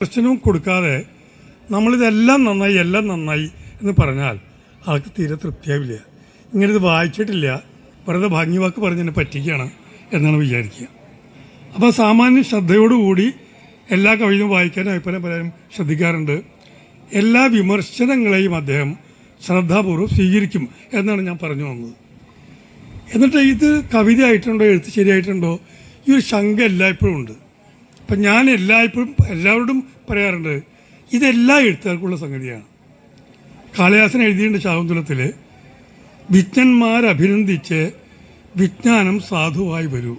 പ്രശ്നവും കൊടുക്കാതെ നമ്മളിതെല്ലാം നന്നായി എല്ലാം നന്നായി എന്ന് പറഞ്ഞാൽ ആൾക്ക് തീരെ തൃപ്തിയാവില്ല. ഇങ്ങനെ ഇത് വായിച്ചിട്ടില്ല. വെറുതെ ഭംഗി വാക്ക് പറഞ്ഞതിനെ പറ്റിക്കുകയാണ് എന്നാണ് വിചാരിക്കുക. അപ്പോൾ സാമാന്യ ശ്രദ്ധയോടുകൂടി എല്ലാ കവിതയും വായിക്കാനും അഭിപ്രായം പലരും ശ്രദ്ധിക്കാറുണ്ട്. എല്ലാ വിമർശനങ്ങളെയും അദ്ദേഹം ശ്രദ്ധാപൂർവം സ്വീകരിക്കും എന്നാണ് ഞാൻ പറഞ്ഞു വന്നത്. എന്നിട്ട് ഇത് കവിത ആയിട്ടുണ്ടോ എഴുത്ത് ശരിയായിട്ടുണ്ടോ? ഈ ഒരു ശങ്ക എല്ലായ്പ്പോഴും ഉണ്ട്. അപ്പം ഞാൻ എല്ലായ്പ്പോഴും എല്ലാവരോടും പറയാറുണ്ട് ഇതെല്ലാ എഴുത്തുകാർക്കുള്ള സംഗതിയാണ്. കാളിദാസൻ എഴുതിയിട്ടുണ്ട് ശാകുന്തലത്തിൽ വിജ്ഞന്മാരഭിനന്ദിച്ച് വിജ്ഞാനം സാധുവായി വരൂ.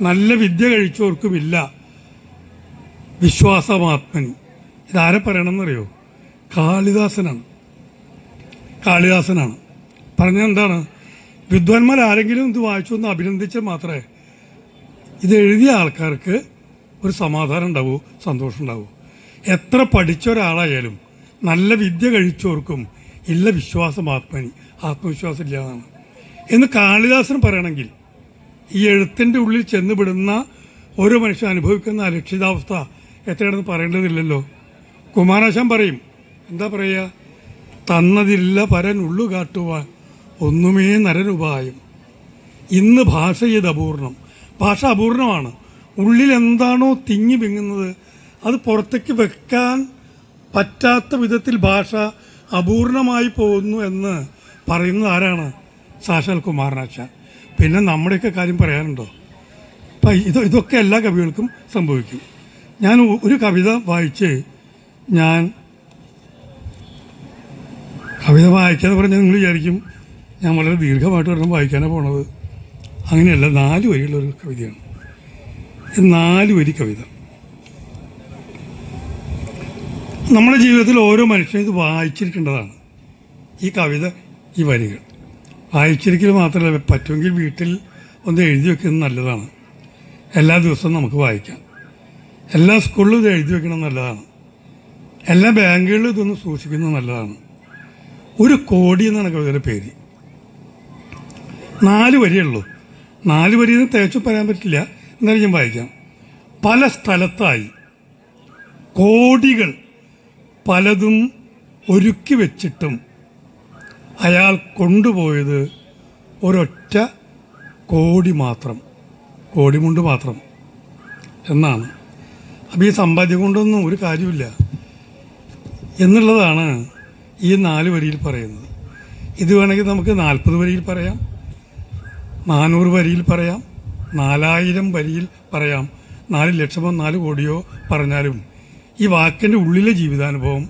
നല്ല വിദ്യ കഴിച്ചവർക്കുമില്ല വിശ്വാസമാത്മനി ഇതാരെ പറയണമെന്നറിയോ? കാളിദാസനാണ്. കാളിദാസനാണ്. പറഞ്ഞെന്താണ് വിദ്വാൻമാർ ആരെങ്കിലും ഇത് വായിച്ചു എന്ന് അഭിനന്ദിച്ചാൽ മാത്രമേ ഇത് എഴുതിയ ആൾക്കാർക്ക് ഒരു സമാധാനം ഉണ്ടാവൂ സന്തോഷം ഉണ്ടാവൂ. എത്ര പഠിച്ച ഒരാളായാലും നല്ല വിദ്യ കഴിച്ചവർക്കും ഇല്ല വിശ്വാസം ആത്മനി ആത്മവിശ്വാസം ഇല്ലാതാണ്. എന്ന് കാളിദാസൻ പറയണമെങ്കിൽ ഈ എഴുത്തിന്റെ ഉള്ളിൽ ചെന്നുപെടുന്ന ഓരോ മനുഷ്യൻ അനുഭവിക്കുന്ന അരക്ഷിതാവസ്ഥ എത്രയാണെന്ന് പറയേണ്ടതില്ലല്ലോ. കുമാരാശാൻ പറയും എന്താ പറയുക തന്നതില്ല പരൻ ഉള്ളു കാട്ടുവാൻ ഒന്നുമേ നരനുപായം ഇന്ന് ഭാഷ ചെയ്ത് അപൂർണം. ഭാഷ അപൂർണമാണ്. ഉള്ളിൽ എന്താണോ തിങ്ങി വിങ്ങുന്നത് അത് പുറത്തേക്ക് വെക്കാൻ പറ്റാത്ത വിധത്തിൽ ഭാഷ അപൂർണമായി പോകുന്നു എന്ന് പറയുന്നത് ആരാണ്? സാക്ഷാൽ കുമാരനാശാൻ പിന്നെ നമ്മുടെയൊക്കെ കാര്യം പറയാനുണ്ടോ? അപ്പം ഇത് ഇതൊക്കെ എല്ലാ കവികൾക്കും സംഭവിക്കും. ഞാൻ ഒരു കവിത വായിച്ച് ഞാൻ കവിത വായിക്കാന്ന് പറഞ്ഞാൽ നിങ്ങൾ വിചാരിക്കും ഞാൻ വളരെ ദീർഘമായിട്ട് ഒരെണ്ണം വായിക്കാനാണ് പോണത്. അങ്ങനെയല്ല നാല് വരിയുള്ളൊരു കവിതയാണ്. നാല് വരി കവിത. നമ്മുടെ ജീവിതത്തിൽ ഓരോ മനുഷ്യനും ഇത് വായിച്ചിരിക്കേണ്ടതാണ്. ഈ കവിത ഈ വരികൾ. വായിച്ചിരിക്കൽ മാത്രമല്ല പറ്റുമെങ്കിൽ വീട്ടിൽ ഒന്ന് എഴുതി വെക്കുന്നത് നല്ലതാണ്. എല്ലാ ദിവസവും നമുക്ക് വായിക്കാം. എല്ലാ സ്കൂളിലും ഇത് എഴുതി വെക്കണം നല്ലതാണ്. എല്ലാ ബാങ്കുകളിലും ഇതൊന്ന് സൂക്ഷിക്കുന്നത് നല്ലതാണ്. ഒരു കോടി എന്നാണ് കവിതയുടെ പേര്. നാല് വരിയുള്ളൂ നാല് വരിയിൽ തേച്ചു പറയാൻ പറ്റില്ല. എന്നാലും ഞാൻ വായിക്കാം. പല സ്ഥലത്തായി കോടികൾ പലതും ഒരുക്കി വെച്ചിട്ടും അയാൾ കൊണ്ടുപോയത് ഒരൊറ്റ കോടി മാത്രം കോടിമുണ്ട് മാത്രം എന്നാണ്. അപ്പം ഈ സമ്പാദ്യം കൊണ്ടൊന്നും ഒരു കാര്യമില്ല എന്നുള്ളതാണ് ഈ നാല് വരിയിൽ പറയുന്നത്. ഇത് വേണമെങ്കിൽ നമുക്ക് നാൽപ്പത് വരിയിൽ പറയാം നാനൂറ് വരിയിൽ പറയാം നാലായിരം വരിയിൽ പറയാം. നാല് ലക്ഷമോ നാല് കോടിയോ പറഞ്ഞാലും ഈ വാക്കിന്റെ ഉള്ളിലെ ജീവിതാനുഭവം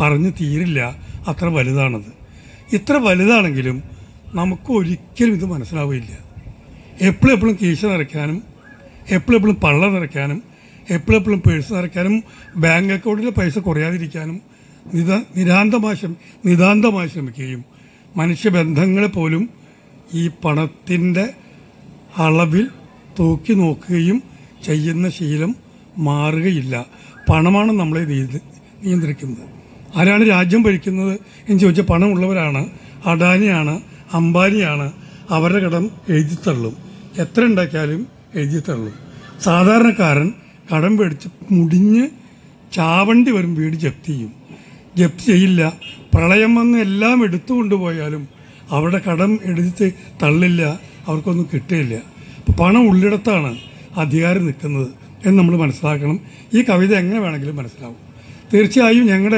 പറഞ്ഞു തീരില്ല. അത്ര വലുതാണത്. ഇത്ര വലുതാണെങ്കിലും നമുക്ക് ഒരിക്കലും ഇത് മനസ്സിലാവില്ല എപ്പോഴും എപ്പോഴും കീശ നിറയ്ക്കാനും എപ്പോഴെപ്പോഴും എപ്പോഴും പള്ള നിറയ്ക്കാനും എപ്പോഴും എപ്പോഴും പേഴ്സ് നിറയ്ക്കാനും ബാങ്ക് അക്കൗണ്ടിലെ പൈസ കുറയാതിരിക്കാനും നിത നിരാന്തമായി നിതാന്തമായി ശ്രമിക്കുകയും മനുഷ്യബന്ധങ്ങളെ പോലും ഈ പണത്തിന്റെ അളവിൽ തൂക്കി നോക്കുകയും ചെയ്യുന്ന ശീലം മാറുകയില്ല. പണമാണ് നമ്മളെ നിയന്ത്രിക്കുന്നത്. ആരാണ് രാജ്യം ഭരിക്കുന്നത് എന്ന് ചോദിച്ചാൽ പണമുള്ളവരാണ്. അഡാനിയാണ് അംബാനിയാണ്. അവരുടെ കടം എഴുതിത്തള്ളും എത്ര ഉണ്ടാക്കിയാലും എഴുതിത്തള്ളും സാധാരണക്കാരൻ കടം പേടിച്ച് മുടിഞ്ഞ് ചാവണ്ടി വരും വീട് ജപ്തി ചെയ്യും. ജപ്തി ചെയ്യില്ല. പ്രളയം വന്ന് എല്ലാം എടുത്തു കൊണ്ടുപോയാലും അവരുടെ കടം എടുത്ത് തള്ളില്ല. അവർക്കൊന്നും അപ്പോൾ പണം ഉള്ളിടത്താണ് അധികാരം നിൽക്കുന്നത് എന്ന് നമ്മൾ മനസ്സിലാക്കണം. ഈ കവിത എങ്ങനെ വേണമെങ്കിലും മനസ്സിലാവും. തീർച്ചയായും ഞങ്ങളുടെ